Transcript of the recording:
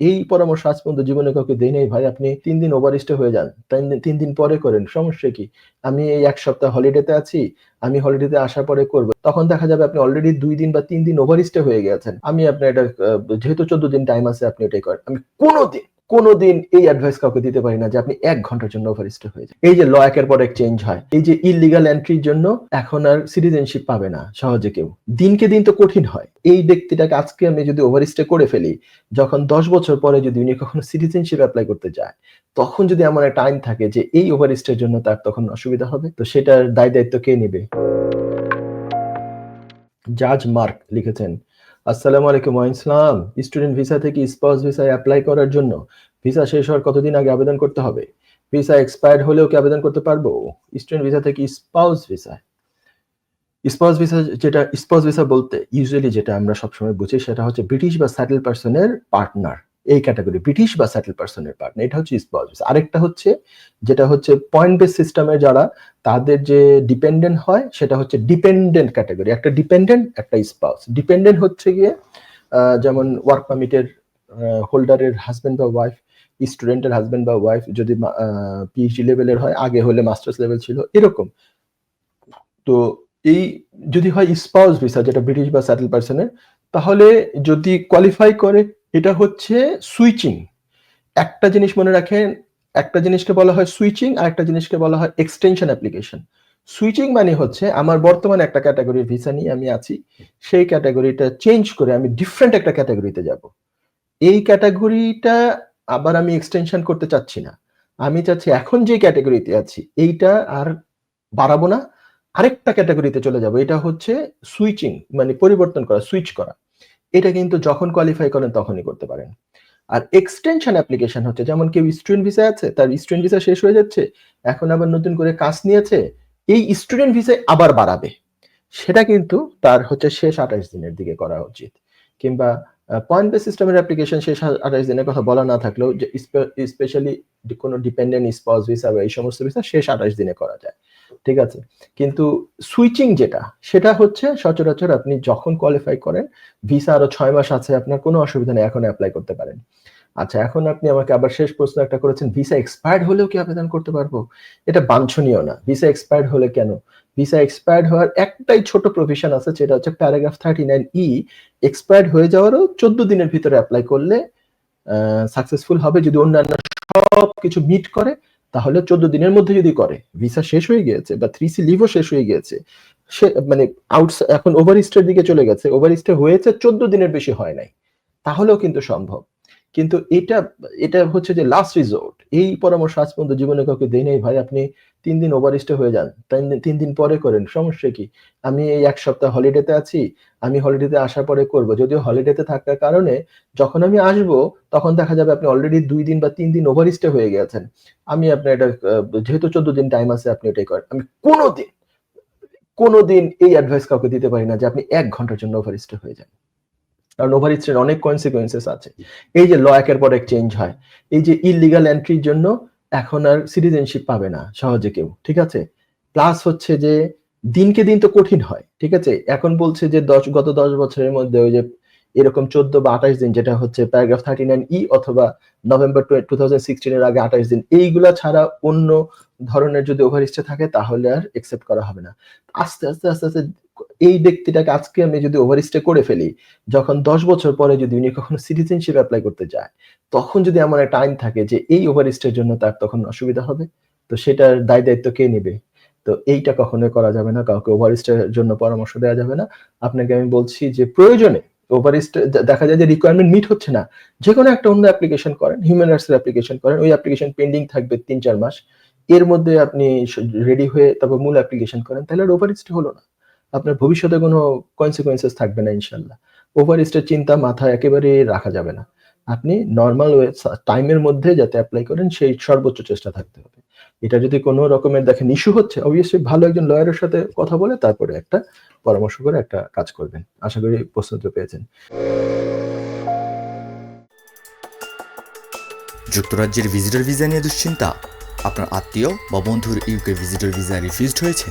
এই পরামর্শ আজ পর্যন্ত জীবনে কাউকে দেয় নাই। ভাই, আপনি তিন দিন ওভার স্টে হয়ে যান। তিন দিন দিন পরে করেন। সমস্যা কি? আমি এই এক সপ্তাহ হলিডেতে আছি। আমি হলিডেতে আসার পরে করব। তখন দেখা যাবে আপনি অলরেডি দুই দিন বা তিন দিন ওভার স্টে হয়ে গেছেন। আমি আপনার এটা যেহেতু চোদ্দ দিন টাইম আছে, আপনি এটাই করেন। আমি কোনোদিন কোনোদিন এই অ্যাডভাইস কাউকে দিতে পারি না যে আপনি এক ঘণ্টার জন্য ওভার স্টে হয়ে যায় এই যে ল একের পর এক চেঞ্জ হয়, এই যে ইলিগাল এন্ট্রির জন্য এখন আর সিটিজেনশিপ পাবে না সহজে কেউ। দিনকে দিন তো কঠিন হয়। এই ব্যক্তিটাকে আজকে আমি যদি ওভার স্টে করে ফেলি, যখন দশ বছর পরে যদি উনি কখনো সিটিজেনশিপ অ্যাপ্লাই করতে যায়, তখন যদি এমন একটা আইন থাকে যে এই ওভার স্টের জন্য তার তখন অসুবিধা হবে, তো সেটার দায় দায়িত্ব কে নেবে? জাজ মার্ক লিখেছেন আসসালামু আলাইকুম ওয়াইসলাম স্টুডেন্ট ভিসা থেকে স্পাউস ভিসায় অ্যাপ্লাই করার জন্য ভিসা শেষ হওয়ার কতদিন আগে আবেদন করতে হবে? ভিসা এক্সপায়ার্ড হলেও কি আবেদন করতে পারব? স্টুডেন্ট ভিসা থেকে স্পাউস ভিসা। স্পাউস ভিসা যেটা, স্পাউস ভিসা বলতে ইউজুয়ালি যেটা আমরা সবসময় বুঝি সেটা হচ্ছে ব্রিটিশ বা স্যাটেল পার্সনের পার্টনার এই ক্যাটাগরি ব্রিটিশ বা স্যাটেল পার্সনের পার্টনার এটা হচ্ছে ভিসা আরেকটা হচ্ছে, যেটা হচ্ছে পয়েন্ট বেস সিস্টেমে যারা, তাদের যে ডিপেন্ডেন্ট হয়, সেটা হচ্ছে ডিপেন্ডেন্ট ক্যাটাগরি একটা ডিপেন্ডেন্ট একটা স্পাউস ডিপেন্ডেন্ট হচ্ছে গিয়ে যেমন ওয়ার্ক পারমিটের হোল্ডারের হাজবেন্ড বা ওয়াইফ স্টুডেন্টের হাজবেন্ড বা ওয়াইফ যদি পিএইচডি লেভেলের হয়, আগে হলে মাস্টার্স লেভেল ছিল, এরকম। তো এই যদি হয় স্পাউস ভিসা যেটা ব্রিটিশ বা স্যাটেল পার্সনের তাহলে যদি কোয়ালিফাই করে এটা হচ্ছে সুইচিং একটা জিনিস মনে রাখেন, একটা জিনিসকে বলা হয় সুইচিং আর একটা জিনিসকে বলা হয় এক্সটেনশন অ্যাপ্লিকেশন সুইচিং মানে হচ্ছে আমার বর্তমানে একটা ক্যাটাগরির ভিসা নিয়ে আমি আছি, সেই ক্যাটাগরিটা চেঞ্জ করে আমি ডিফারেন্ট একটা ক্যাটাগরিতে যাব। এই ক্যাটাগরিটা আবার আমি এক্সটেনশন করতে চাচ্ছি না। আমি চাচ্ছি এখন যে ক্যাটাগরিতে আছি, এইটা আর বাড়াবো না, আরেকটা ক্যাটাগরিতে চলে যাব। এটা হচ্ছে সুইচিং মানে পরিবর্তন করা সুইচ করা। এটা কিন্তু যখন কোয়ালিফাই করেন তখনই করতে পারেন। আর এক্সটেনশন অ্যাপ্লিকেশন হচ্ছে, যেমন কেউ স্টুডেন্ট ভিসা আছে, তার স্টুডেন্ট ভিসা শেষ হয়ে যাচ্ছে, এখন আবার নতুন করে কাজ নিয়েছে, এই স্টুডেন্ট ভিসায় আবার বাড়াবে। সেটা কিন্তু তার হচ্ছে শেষ আঠাশ দিনের দিকে করা উচিত। কিংবা পয়েন্ট বেস সিস্টেমের অ্যাপ্লিকেশন শেষ আঠাশ দিনের কথা বলা না থাকলেও যে স্পেশালি কোনো ডিপেন্ডেন্ট স্পাউস ভিসা বা এই সমস্ত ভিসা শেষ আঠাশ দিনে করা যায়। ঠিক আছে? কিন্তু সুইচিং যেটা, সেটা হচ্ছে সচরাচর আপনি যখন কোয়ালিফাই করেন ভিসা আরও ছয় মাস আছে, আপনার কোনো অসুবিধা নেই, এখন অ্যাপ্লাই করতে পারেন। আচ্ছা এখন আপনি আমাকে আবার শেষ প্রশ্ন একটা করেছেন ভিসা এক্সপায়ার্ড হলেও কি আবেদন করতে পারব? এটা বাঞ্ছনীয় না। ভিসা এক্সপায়ার্ড হলে কেন? ভিসা এক্সপায়ার্ড হওয়ার একটাই ছোট প্রভিশন আছে যেটা হচ্ছে paragraph thirty nine E expired হয়ে যাওয়ারও চোদ্দ দিনের ভিতরে অ্যাপ্লাই করলে সাকসেসফুল হবে যদি অন্যান্য সব কিছু মিট করে তাহলে চোদ্দ দিনের মধ্যে যদি করে ভিসা শেষ হয়ে গিয়েছে বা থ্রি সি লিভও শেষ হয়ে গিয়েছে, সে মানে আউট এখন ওভার স্টের দিকে চলে গেছে ওভার স্টে হয়েছে চোদ্দ দিনের বেশি হয় নাই, তাহলেও কিন্তু সম্ভব। কিন্তু এটা এটা হচ্ছে যে লাস্ট রিজোর্ট এই পরামর্শ আজ পর্যন্ত জীবনে কাউকে দেই নাই। ভাই, আপনি তিন দিন ওভার স্টে হয়ে যান। তিন দিন দিন পরে করেন, সমস্যা কি? আমি এই এক সপ্তাহ হলিডেতে আছি, আমি হলিডেতে আসার পরে করব। যদিও হলিডেতে থাকার কারণে যখন আমি আসব, তখন দেখা যাবে আপনি অলরেডি দুই দিন বা তিন দিন ওভার স্টে হয়ে গেছেন। আমি আপনার এটা যেহেতু চোদ্দ দিন টাইম আছে, আপনি এটাই করেন। আমি কোনোদিন কোনোদিন এই অ্যাডভাইস কাউকে দিতে পারি না যে আপনি এক ঘণ্টার জন্য ওভার স্টে হয়ে যান। কারণ ওভার স্টের অনেক কনসিকুয়েন্সেস আছে। এই যে ল একের পর এক চেঞ্জ হয়, এই যে ইলিগাল এন্ট্রির জন্য এখন আর সিটিজেনশিপ পাবে না সহজে কেউ, ঠিক আছে? প্লাস হচ্ছে যে দিনকে দিন তো কঠিন হয়, ঠিক আছে? এখন বলছে যে দশ, গত দশ বছরের মধ্যে ওই যে এরকম চোদ্দ বা আঠাশ দিন, যেটা হচ্ছে প্যারাগ্রাফ থার্টি নাইন ই অথবা নভেম্বর টু থাউজেন্ড সিক্সটিনের আগে আঠাশ দিন, এইগুলা ছাড়া অন্য ধরনের যদি ওভার স্টে থাকে, তাহলে আর একসেপ্ট করা হবে না। আস্তে আস্তে আস্তে আস্তে এই ব্যক্তিটাকে আজকে আমি যদি ওভার স্টে করে ফেলি, যখন দশ বছর পরে যদি উনি কখনো সিটিজেনশিপ অ্যাপ্লাই করতে যায়, তখন যদি এমন একটা আইন থাকে যে এই ওভার স্টের জন্য তার তখন অসুবিধা হবে, তো সেটার দায় দায়িত্ব কে নেবে? তো এইটা কখনোই করা যাবে না, কাউকে ওভার স্টের জন্য পরামর্শ দেওয়া যাবে না। আপনাকে আমি বলছি যে প্রয়োজনে ওভার স্টে দেখা যায় যে রিকোয়ারমেন্ট মিট হচ্ছে না যে কোনো একটা অন্য অ্যাপ্লিকেশন করেন হিউম্যান রাইটস অ্যাপ্লিকেশন করেন, ওই অ্যাপ্লিকেশন পেন্ডিং থাকবে তিন চার মাস, এর মধ্যে আপনি রেডি হয়ে তারপর মূল অ্যাপ্লিকেশন করেন, তাহলে আর ওভার স্টে হলো না। আপনার ভবিষ্যতে কোনো কনসিকুয়েন্সেস থাকবে না ইনশাল্লাহ ওভার স্টের চিন্তা মাথায় একেবারে রাখা যাবে না। আপনি নর্মাল টাইমের মধ্যে যাতে অ্যাপ্লাই করেন, সেই সর্বোচ্চ চেষ্টা থাকতে হবে। এটা যদি কোনো রকমের দেখেন ইস্যু হচ্ছে অবভিয়াসলি ভালো একজন লয়ারের সাথে কথা বলে তারপরে একটা পরামর্শ করে একটা কাজ করবেন। আশা করি প্রস্তুত পেয়েছেন। যুক্তরাজ্যের ভিজিটর ভিসা নিয়ে দুশ্চিন্তা? আপনার আত্মীয় বা বন্ধুর ইউকে ভিজিটর ভিসা রিফিউজড হয়েছে?